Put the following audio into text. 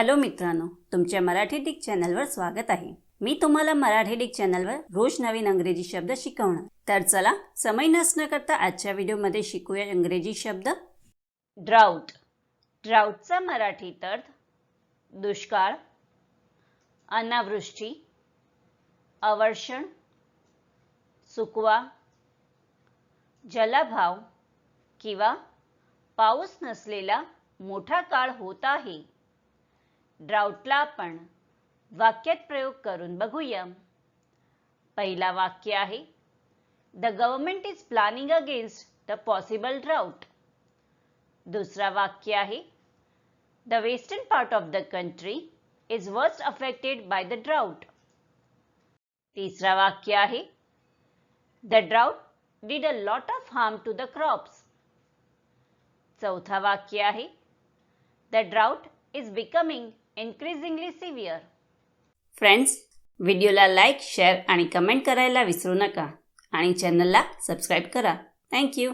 Hello मित्रांनो तुमच्या Marathi Dick चॅनलवर स्वागत आहे. मी तुम्हाला मराठी डिक चॅनलवर रोज नवीन अंग्रेजी शब्द शिकवणार. तर चला समय नसणं करता आजच्या व्हिडिओमध्ये शिकूया इंग्रजी शब्द. ड्राऊट ड्राऊटचा मराठी अर्थ दुष्काळ अनावृष्टी अवर्षण सुकवा जलाभाव किंवा पाऊस नसलेला मोठा काळ होत आहे. ड्राऊटला आपण वाक्यात प्रयोग करून बघूया. पहिला वाक्य आहे the government is planning against the possible drought दुसरा वाक्य आहे the western part of the country is worst affected by the drought तिसरा वाक्य आहे the drought did a lot of harm to the crops. चौथा वाक्य आहे the drought is becoming increasingly severe friends व्हिडिओला लाईक शेअर आणि comment करायला विसरू नका. आणि चॅनलला सबस्क्राईब करा. थँक्यू